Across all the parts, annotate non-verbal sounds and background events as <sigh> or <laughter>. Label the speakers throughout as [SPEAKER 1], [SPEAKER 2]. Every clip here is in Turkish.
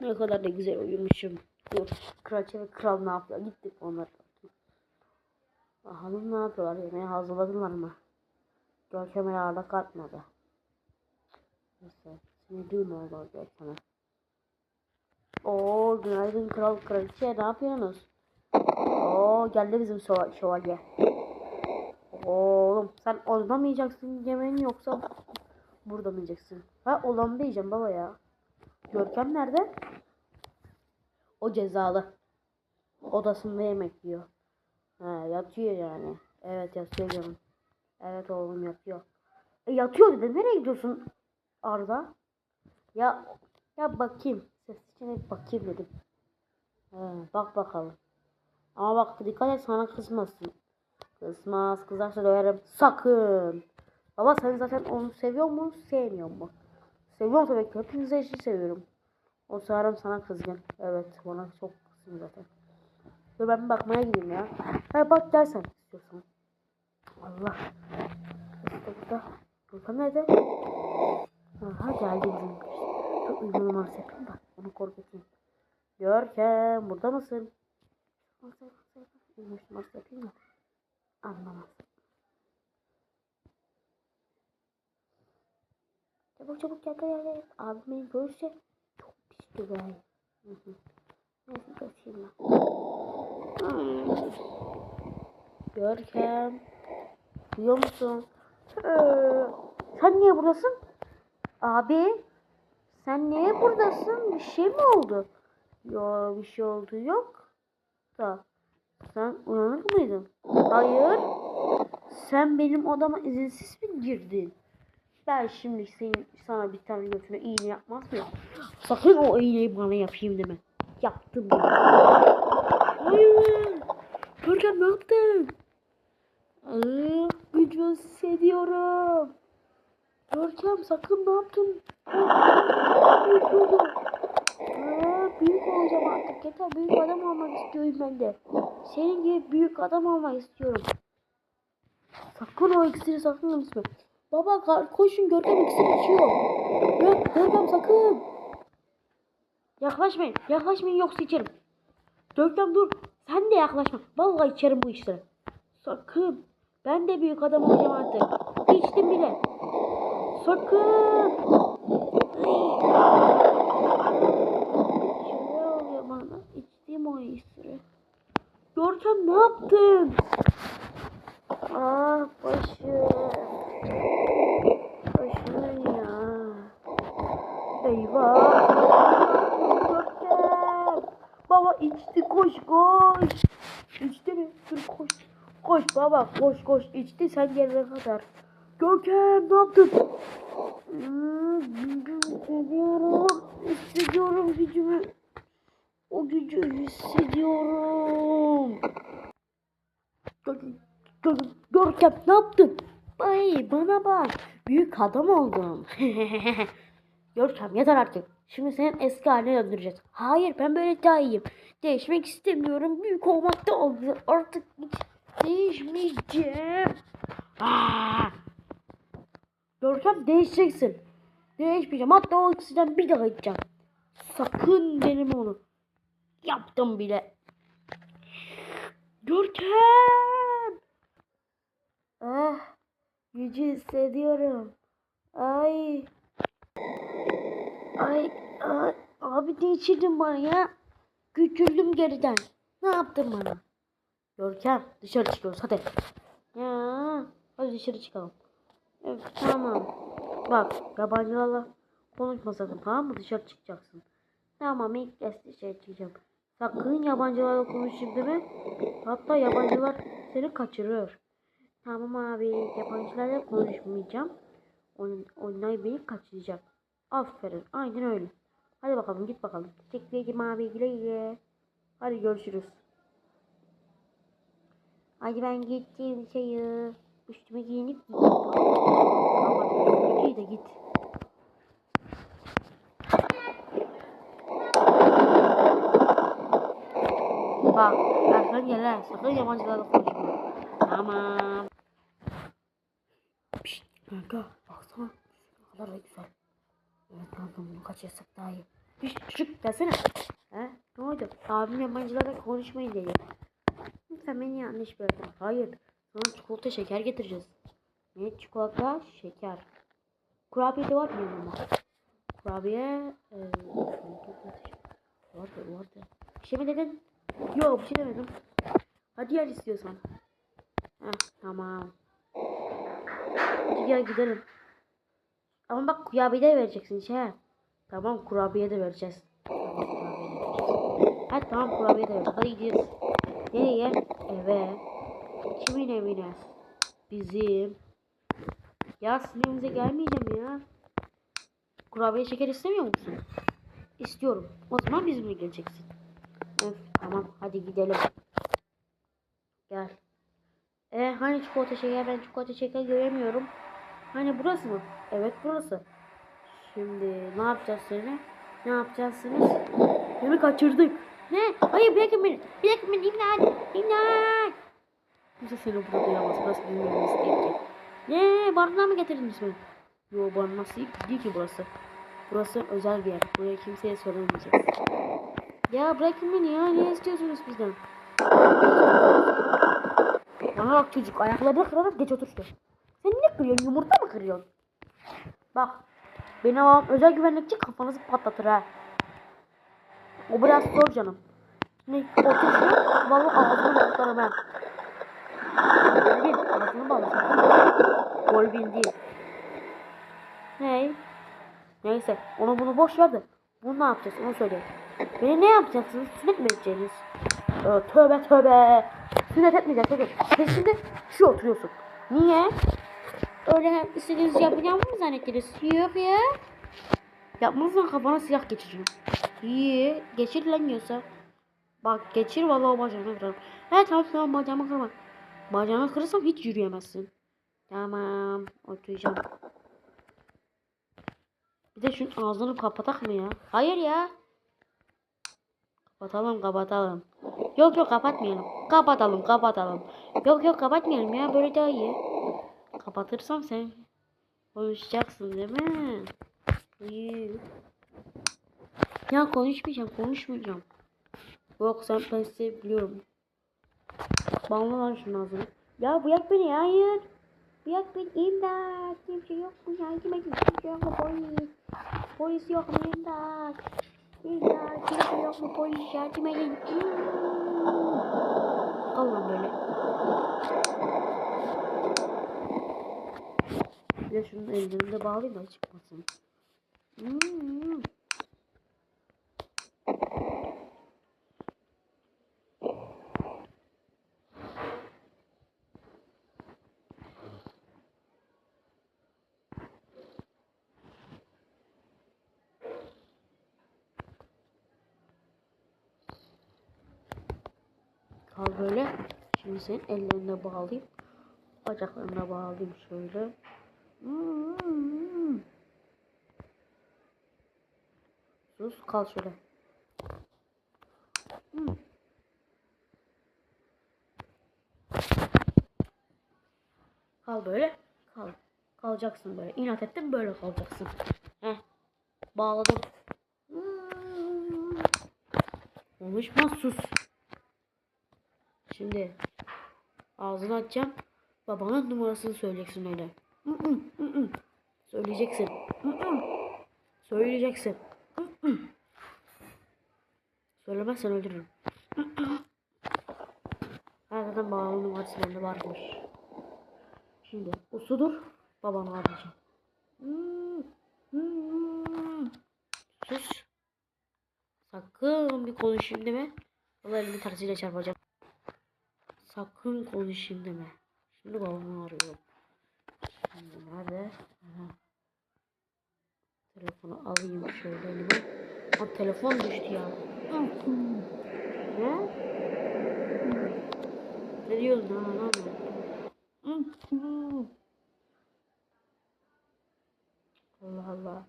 [SPEAKER 1] Ne kadar da güzel uyumuşum. Kraliçe ve kral ne yapıyor? Gittik onlara. Bakalım ne yapıyorlar? Yemeği hazırladılar mı? Görkem herhalde kalkmadı. Neyse. Sinirliyim oldu Görkem'e. Oo günaydın kral kraliçe ne yapıyorsunuz? Oo geldi bizim şövalye. Oğlum sen yiyeceksin yemeğini yoksa burada mı yiyeceksin? Ha olan yiyeceğim baba ya. Görkem nerede? O cezalı. Odasında yemek yiyor. Ha yatıyor yani. Evet yatıyor canım. Evet oğlum yatıyor. E yatıyor dedi. Nereye gidiyorsun Arda? Ya ya bakayım. Ses için hep bakayım dedim. He, bak bakalım. Ama bak dikkat et sana kızmasın. Kızmaz. Kızarsa döverim. Sakın. Baba sen zaten onu seviyor mu? Sevmiyor mu? Seviyorum tabii ki. Hepinizi eşit seviyorum. O sanırım sana kızgın. Evet bana çok kızgın zaten. Dur ben bakmaya gideyim ya. Ha bak gel sen istiyorsan. Allah. İşte burada. Burada nerede? Aha geldi bizim. Uyuma numarası yapayım da onu korkutayım. Görkem burada mısın? Numarası yapayım anlamaz. Çabuk çabuk gel gel gel. Abim beni görürse çok pis döver. Neyse kaçayım ben. Hmm. Görkem. Duyuyor musun? Ee, sen niye buradasın? Abi. Sen niye buradasın? Bir şey mi oldu? Yo bir şey oldu yok. Da. Sen uyanık mıydın? Hayır. Sen benim odama izinsiz mi girdin? Ben şimdi senin, sana bir tane götüne iğne yapmaz mıyım? Sakın o iğneyi bana yapayım deme. Yaptım. Hayır. Görkem ne yaptın? Aa, güç hissediyorum. Görkem sakın ne yaptın? Büyük büyük olacağım artık. Yeter büyük adam olmak istiyorum ben de. Senin gibi büyük adam olmak istiyorum. Sakın o iksiri sakın içme. Baba koşun Görkem iksir içiyor. Yok Görkem sakın. Yaklaşmayın. Yaklaşmayın yoksa içerim. Görkem dur. Sen de yaklaşma. Vallahi içerim bu iksiri. Sakın. Ben de büyük adam olacağım artık. İçtim bile. Sakın. Şöyle oluyor bana. İçtiğim o iksiri. Görkem ne yaptın? Ah başım. Başım ya. Eyvah. Görkem. Baba içti koş koş. İçti mi? Dur koş. Koş baba koş koş. İçti sen gelene kadar. Görkem ne yaptın? Hmm, Hissediyorum. Hissediyorum gücümü. O gücü hissediyorum. Gör- gör- Görkem ne yaptın? Ay bana bak. Büyük adam oldum. <laughs> Görkem yeter artık. Şimdi senin eski haline döndüreceğiz. Hayır ben böyle daha iyiyim. Değişmek istemiyorum. Büyük olmak da oldu. Artık hiç değişmeyeceğim. Aa! Görkem değişeceksin. Değişmeyeceğim. Hatta o ikisinden bir daha içeceğim. Sakın benim onu. Yaptım bile. Görkem. Ah, gücü hissediyorum. Ay. Ay, ay. Abi ne bana ya? Küçüldüm geriden. Ne yaptın bana? Görkem dışarı çıkıyoruz hadi. Ya, hadi dışarı çıkalım. Evet tamam. Bak yabancılarla konuşma sakın tamam mı? Dışarı çıkacaksın. Tamam ilk kez dışarı çıkacağım. Sakın yabancılarla konuşayım deme. Hatta yabancılar seni kaçırır. Tamam abi yabancılarla konuşmayacağım. On, onlar beni kaçıracak. Aferin aynen öyle. Hadi bakalım git bakalım. Teşekkür abi güle güle. Hadi görüşürüz. Hadi ben gittim dışarı. Üstüme giyinip üstüne giy de git. Bak arkadan gel ha. Sakın yabancılarla konuşma. Tamam. Pişt kanka baksana. Ne kadar da güzel. Evet kanka bunu kaçırsak daha iyi. Düş çocuk gelsene. He? Ne oldu? Abim yabancılarla konuşmayın dedi. Sen beni yanlış böldün. Hayır. Sana çikolata şeker getireceğiz. Ne? Çikolata şeker. Kurabiye de var mı yanıma? Kurabiye... E, vardı vardı. Bir şey mi dedin? Yok bir şey demedim. Hadi yer istiyorsan. Heh, tamam. Hadi gel gidelim. Ama bak kurabiye de vereceksin şey. Tamam kurabiye de vereceğiz. Tamam. Hadi tamam kurabiye de vereceğiz. Hadi gidiyoruz. Nereye? Eve. Kimin evine? Bizim. Ya sizin evinize gelmeyeceğim ya. Kurabiye şeker istemiyor musun? İstiyorum. O zaman bizimle geleceksin. Öf, tamam hadi gidelim. Gel. E hani çikolata şeker ben çikolata şeker göremiyorum. Hani burası mı? Evet burası. Şimdi ne yapacağız seni? Ne yapacaksınız? Beni kaçırdık. Ne? Hayır bırakın beni. Bırakın beni imdat. İmdat. Kimse seni burada duyamaz. Burası duyulmamız değil ki. Ne? Barınağa mı getirdiniz beni? Yo barınak değil, ki burası. Burası özel bir yer. Buraya kimseye söylemeyeceğiz. Ya bırakın beni ya. Ne istiyorsunuz bizden? Bana bak çocuk. Ayaklarını kırarak geç otur şuraya. Sen ne kırıyorsun? Yumurta mı kırıyorsun? Bak. Benim babam özel güvenlikçi kafanızı patlatır ha. O biraz zor canım. Ne? Otur şuraya. Valla ağzını patlarım ha. Golbin. Ağzını bağlasın. Golbin değil. Ney? Neyse. Onu bunu boş ver de. Bunu ne yapacağız? Onu söyle. Beni ne yapacaksınız? Sünnet mi edeceğiniz? Ee, tövbe tövbe. Sünnet etmeyeceğiz. Sen şimdi şu oturuyorsun. Niye? Öyle istediğiniz yapacağımı mı zannettiniz? Yok ya. Yapmazsan kafana silah geçiririm. İyi. Geçir lan yiyorsa. Bak geçir vallahi o bacağını kırarım. He tamam tamam bacağımı kırma. Bacağını kırırsam hiç yürüyemezsin. Tamam. Oturacağım. Bir de şunun ağzını kapatak mı ya? Hayır ya. Kapatalım kapatalım. Yok yok kapatmayalım. Kapatalım kapatalım. Yok yok kapatmayalım ya böyle daha iyi. Kapatırsam sen konuşacaksın değil mi? İyi. Ya konuşmayacağım konuşmayacağım. Yok sen ben size biliyorum. Bağla lan şunun ağzını. Ya bırak beni hayır. Bırak beni imdat. Kimse yok mu yardım edin. Kimse yok mu polis. Polis yok mu imdat. İmdat. Kimse yok mu polis yardım edin. Al lan böyle. Bir de şunun ellerini de bağlayayım da çıkmasın. Hmm. Kal böyle. Şimdi senin ellerine bağlayayım. Bacaklarına bağlayayım şöyle. Hmm. Sus kal şöyle. Kal böyle. Kal. Kalacaksın böyle. İnat ettim böyle kalacaksın. Heh. Bağladım. Konuşma sus. Şimdi ağzını açacağım. Babanın numarasını söyleyeceksin öyle. Hı. Söyleyeceksin. Söyleyeceksin. Söylemezsen öldürürüm. Ha, zaten babanın numarası bende varmış. Şimdi usudur. Babana arayacağım. Hı hı. Sus. Sakın bir konuşayım deme. Vallahi elini tersiyle çarpacağım. Sakın konuşayım deme. Şimdi babamı arıyorum. Şimdi nerede? Aha. Telefonu alayım şöyle elime. O telefon düştü ya. Ne? Ne diyorsun lan lan? Allah Allah.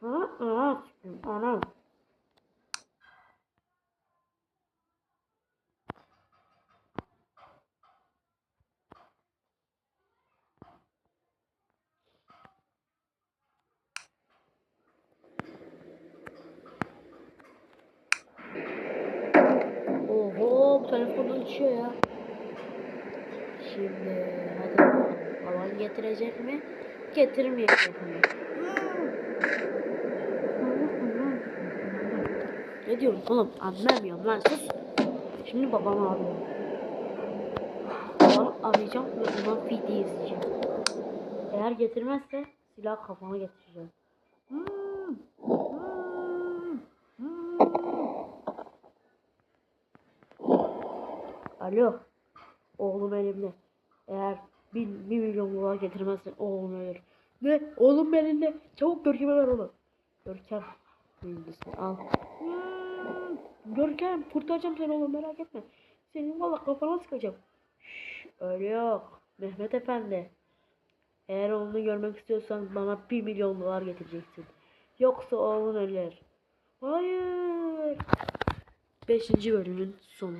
[SPEAKER 1] Ha, ha, anam. Uçuyor ya. Şimdi hadi. Baban getirecek mi? Getirmeyecek mi? Ne diyorum oğlum anlamıyorum lan sus. Şimdi babamı arıyorum. Babamı arayacağım ve ondan video izleyeceğim. Eğer getirmezse silah kafana getireceğim. Hmm, hmm. Alo. Oğlum elimde. Eğer bin, bir milyon dolar getirmezsen oğlum ölür. Ne? Oğlum elinde. Çabuk Görkem'e ver onu. Görkem. Bilgisini al. Hmm, Görkem kurtaracağım seni oğlum merak etme. Senin valla kafana sıkacağım. Şşş, öyle yok. Mehmet Efendi. Eğer oğlunu görmek istiyorsan bana bir milyon dolar getireceksin. Yoksa oğlun ölür. Hayır. Beşinci bölümün sonu.